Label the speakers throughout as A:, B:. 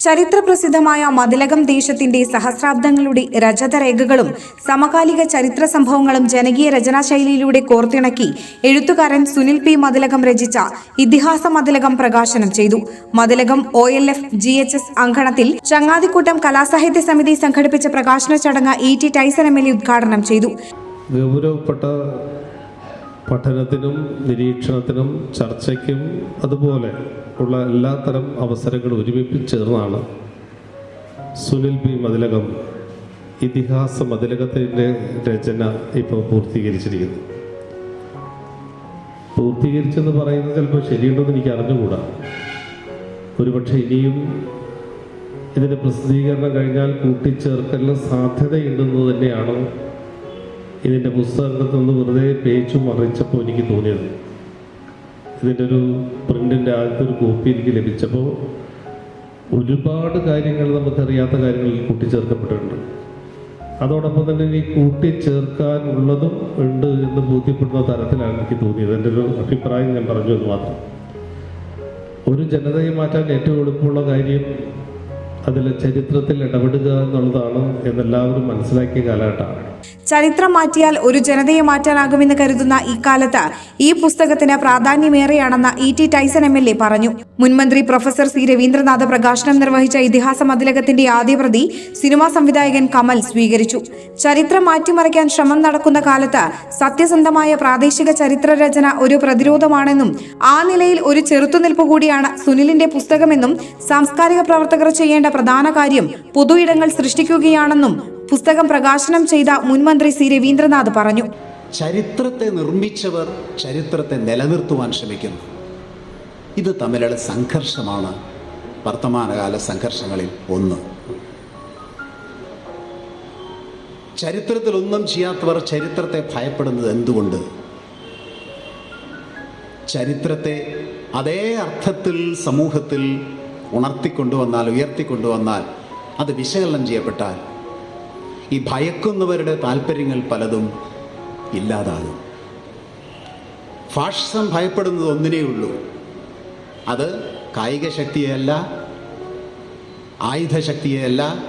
A: ചരിത്രപ്രസിദ്ധമായ മതിലകം ദേശത്തിന്റെ സഹസ്രാബ്ദങ്ങളുടെ രചതരേഖകളും സമകാലിക ചരിത്ര സംഭവങ്ങളും ജനകീയ രചനാശൈലിയിലൂടെ കോർത്തിണക്കി എഴുത്തുകാരൻ സുനിൽ പി. മതിലകം രചിച്ച ഇതിഹാസ മതിലകം പ്രകാശനം ചെയ്തു. Mathilakam O. L. F. G. H. S. അങ്കണത്തിൽ ചങ്ങാതിക്കൂട്ടം കലാസാഹിത്യ സമിതി സംഘടിപ്പിച്ച പ്രകാശന ചടങ്ങ് E. T. Tyson M. L. A ഉദ്ഘാടനം ചെയ്തു.
B: പഠനത്തിനും നിരീക്ഷണത്തിനും ചർച്ചയ്ക്കും അതുപോലെ ഉള്ള എല്ലാ തരം അവസരങ്ങളും ഒരുമിപ്പിച്ചേർന്നാണ് സുനിൽ പി. മതിലകം ഇതിഹാസ മതിലകത്തിന്റെ രചന ഇപ്പോൾ പൂർത്തീകരിച്ചിരിക്കുന്നത് പൂർത്തീകരിച്ചെന്ന് പറയുന്നത് ചിലപ്പോൾ ശരിയുണ്ടെന്ന് എനിക്ക് അറിഞ്ഞുകൂടാ. ഒരുപക്ഷെ ഇനിയും ഇതിന്റെ പ്രസിദ്ധീകരണം കഴിഞ്ഞാൽ കൂട്ടിച്ചേർക്കലിന് സാധ്യതയുണ്ടെന്ന് തന്നെയാണ് ഇതിന്റെ പുസ്തകത്തിൽ നിന്ന് വെറുതെ പേച്ചു മറിച്ചപ്പോൾ എനിക്ക് തോന്നിയത്. ഇതിന്റെ ഒരു പ്രിന്റിന്റെ ആദ്യത്തെ ഒരു കോപ്പി എനിക്ക് ലഭിച്ചപ്പോൾ ഒരുപാട് കാര്യങ്ങൾ നമുക്കറിയാത്ത കാര്യങ്ങൾ കൂട്ടിച്ചേർക്കപ്പെട്ടിട്ടുണ്ട്. അതോടൊപ്പം തന്നെ ഇനി കൂട്ടിച്ചേർക്കാനുള്ളതും ഉണ്ട് എന്ന് ബോധ്യപ്പെടുന്ന തരത്തിലാണ് എനിക്ക് തോന്നിയത്. എന്റെ ഒരു അഭിപ്രായം ഞാൻ പറഞ്ഞു എന്ന് മാത്രം. ഒരു ജനതയെ മാറ്റാൻ ഏറ്റവും എളുപ്പമുള്ള കാര്യം അതിലെ ചരിത്രത്തിൽ ഇടപെടുക എന്നുള്ളതാണ് എന്നെല്ലാവരും മനസ്സിലാക്കിയ കാലഘട്ടമാണ്.
A: ചരിത്രം മാറ്റിയാൽ ഒരു ജനതയെ മാറ്റാനാകുമെന്ന് കരുതുന്ന ഇക്കാലത്ത് ഈ പുസ്തകത്തിന് പ്രാധാന്യമേറെയാണെന്ന് E T Tyson M L A പറഞ്ഞു. മുൻമന്ത്രി പ്രൊഫസർ സി രവീന്ദ്രനാഥ് പ്രകാശനം നിർവഹിച്ച ഇതിഹാസ മതിലകത്തിന്റെ ആദ്യ പ്രതി സിനിമാ സംവിധായകൻ കമൽ സ്വീകരിച്ചു. ചരിത്രം മാറ്റിമറിക്കാൻ ശ്രമം നടക്കുന്ന കാലത്ത് സത്യസന്ധമായ പ്രാദേശിക ചരിത്രരചന ഒരു പ്രതിരോധമാണെന്നും ആ നിലയിൽ ഒരു ചെറുത്തുനിൽപ്പ് കൂടിയാണ് സുനിലിന്റെ പുസ്തകമെന്നും സാംസ്കാരിക പ്രവർത്തകർ ചെയ്യേണ്ട പ്രധാന കാര്യം പൊതു ഇടങ്ങൾ സൃഷ്ടിക്കുകയാണെന്നും പുസ്തകം പ്രകാശനം ചെയ്ത മുൻമന്ത്രി സി രവീന്ദ്രനാഥ് പറഞ്ഞു.
C: ചരിത്രത്തെ നിർമ്മിച്ചവർ ചരിത്രത്തെ നിലനിർത്തുവാൻ ശ്രമിക്കുന്നു. ഇത് തമ്മിലുള്ള സംഘർഷമാണ് വർത്തമാനകാല സംഘർഷങ്ങളിൽ ഒന്ന്. ചരിത്രത്തിലൊന്നും ചെയ്യാത്തവർ ചരിത്രത്തെ ഭയപ്പെടുന്നത് എന്തുകൊണ്ട്? ചരിത്രത്തെ അതേ അർത്ഥത്തിൽ സമൂഹത്തിൽ ഉണർത്തിക്കൊണ്ടുവന്നാൽ ഉയർത്തിക്കൊണ്ടുവന്നാൽ അത് വിശകലനം ചെയ്യപ്പെട്ടാൽ ഈ ഭയക്കുന്നവരുടെ താല്പര്യങ്ങൾ പലതും ഇല്ലാതാകും. ഫാഷിസം ഭയപ്പെടുന്നത് ഒന്നിനേ ഉള്ളൂ. അത് കായിക ശക്തിയെയല്ല ആയുധശക്തിയെയല്ല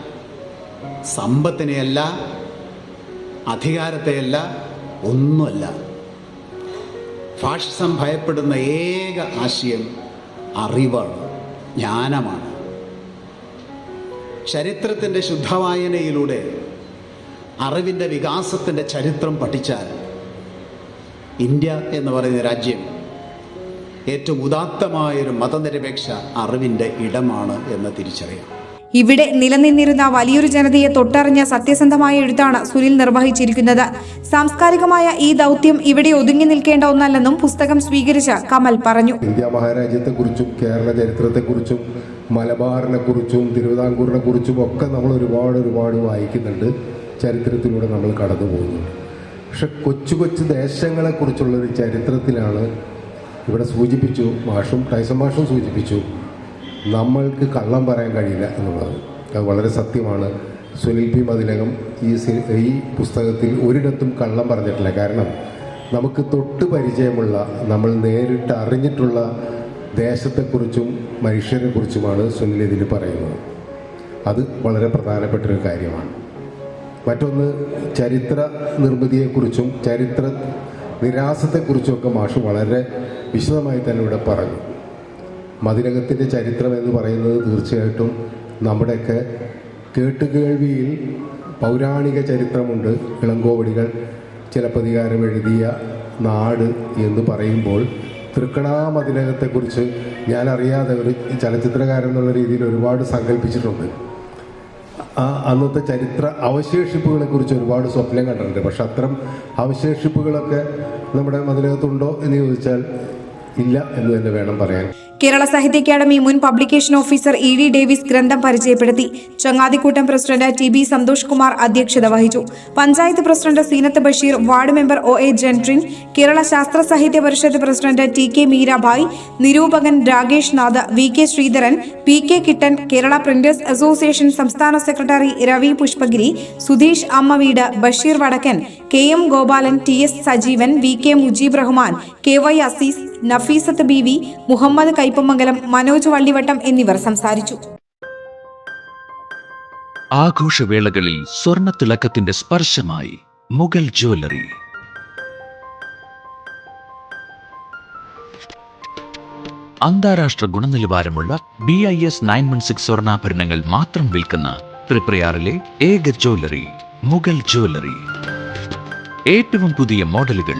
C: സമ്പത്തിനെയല്ല അധികാരത്തെയല്ല ഒന്നുമല്ല. ഫാഷിസം ഭയപ്പെടുന്ന ഏക ആശയം അറിവാണ് ജ്ഞാനമാണ്. ചരിത്രത്തിന്റെ ശുദ്ധവായനയിലൂടെ അറിവിന്റെ വികാസത്തിന്റെ ചരിത്രം പഠിച്ചാൽ ഇന്ത്യ എന്ന് പറയുന്ന രാജ്യം ഏറ്റവും ഉദാത്തമായൊരു മതനിരപേക്ഷ അറിവിന്റെ ഇടമാണ് എന്ന് തിരിച്ചറിയാം.
A: ഇവിടെ നിലനിന്നിരുന്ന വലിയൊരു ജനതയെ തൊട്ടറിഞ്ഞ സത്യസന്ധമായ എഴുത്താണ് സുനിൽ നിർവഹിച്ചിരിക്കുന്നത്. സാംസ്കാരികമായ ഈ ദൗത്യം ഇവിടെ ഒതുങ്ങി നിൽക്കേണ്ട ഒന്നല്ലെന്നും പുസ്തകം സ്വീകരിച്ച കമൽ പറഞ്ഞു.
D: ഇന്ത്യ മഹാരാജ്യത്തെക്കുറിച്ചും കേരള ചരിത്രത്തെക്കുറിച്ചും തിരുവിതാംകൂറിനെ കുറിച്ചും ഒക്കെ നമ്മൾ ഒരുപാട് ഒരുപാട് വായിക്കുന്നുണ്ട്. ചരിത്രത്തിലൂടെ നമ്മൾ കടന്നു പോകുന്നുണ്ട് പക്ഷെ കൊച്ചു കൊച്ചു ദേശങ്ങളെക്കുറിച്ചുള്ളൊരു ചരിത്രത്തിലാണ് ഇവിടെ സൂചിപ്പിച്ചു മാഷും ടൈസൺ മാഷും സൂചിപ്പിച്ചു നമ്മൾക്ക് കള്ളം പറയാൻ കഴിയില്ല എന്നുള്ളത്. അത് വളരെ സത്യമാണ്. സുനിൽ പി. മതിലകം ഈ ഈ പുസ്തകത്തിൽ ഒരിടത്തും കള്ളം പറഞ്ഞിട്ടില്ല. കാരണം നമുക്ക് തൊട്ട് പരിചയമുള്ള നമ്മൾ നേരിട്ട് അറിഞ്ഞിട്ടുള്ള ദേശത്തെക്കുറിച്ചും മനുഷ്യരെക്കുറിച്ചുമാണ് സുനിൽ ഇതിൽ പറയുന്നത്. അത് വളരെ പ്രധാനപ്പെട്ടൊരു കാര്യമാണ്. മറ്റൊന്ന് ചരിത്ര നിർമ്മിതിയെക്കുറിച്ചും ചരിത്ര നിരാസത്തെക്കുറിച്ചുമൊക്കെ മാഷ് വളരെ വിശദമായി തന്നെ ഇവിടെ പറഞ്ഞു. മതിലകത്തിന്റെ ചരിത്രം എന്ന് പറയുന്നത് തീർച്ചയായിട്ടും നമ്മുടെയൊക്കെ കേട്ടുകേൾവിയിൽ പൗരാണിക ചരിത്രമുണ്ട്. ഇളങ്കോവടികൾ ചിലപ്പതികാരം എഴുതിയ നാട് എന്ന് പറയുമ്പോൾ തൃക്കണാമതിലകത്തെക്കുറിച്ച് ഞാൻ അറിയാതെ ഒരു ചലച്ചിത്രകാരൻ എന്നുള്ള രീതിയിൽ ഒരുപാട് സങ്കല്പിച്ചിട്ടുണ്ട്. ആ അന്നത്തെ ചരിത്ര അവശേഷിപ്പുകളെ കുറിച്ച് ഒരുപാട് സ്വപ്നം കണ്ടിട്ടുണ്ട്. പക്ഷെ അത്തരം അവശേഷിപ്പുകളൊക്കെ നമ്മുടെ മതിലകത്തുണ്ടോ എന്ന് ചോദിച്ചാൽ ഇല്ല എന്ന് തന്നെ വേണം പറയാൻ.
A: കേരള സാഹിത്യ അക്കാദമി മുൻ publication officer E D Davis ഗ്രന്ഥം പരിചയപ്പെടുത്തി. ചങ്ങാതിക്കൂട്ടം president T B Santhosh Kumar അധ്യക്ഷത വഹിച്ചു. Panchayat president Seenath Basheer ward member O A Jentrin Kerala Sastra Sahitya Parishad president T K Meerabai നിരൂപകൻ Rakesh Nath V K Sreedharan P K Kittan Kerala printers association സംസ്ഥാന secretary Ravi Pushpagiri Sudheesh Ammaveedu Basheer Vadakkan K M Gopalan T S Sajeevan V K Mujeeb Rahman K Y Azeez Nafeesath B V Muhammad Kaipamangalam Manoj Vallivattam എന്നിവർ സംസാരിച്ചു.
E: ആഘോഷവേളകളിൽ സ്വർണത്തിളക്കത്തിന്റെ സ്പർശമായി Mughal jewellery. അന്താരാഷ്ട്ര ഗുണനിലവാരമുള്ള B I S nine one six സ്വർണാഭരണങ്ങൾ മാത്രം വിൽക്കുന്ന ത്രിപ്രയാറിലെ ഏക ജ്വല്ലറി മുഗൾ ജ്വല്ലറി. ഏറ്റവും പുതിയ മോഡലുകൾ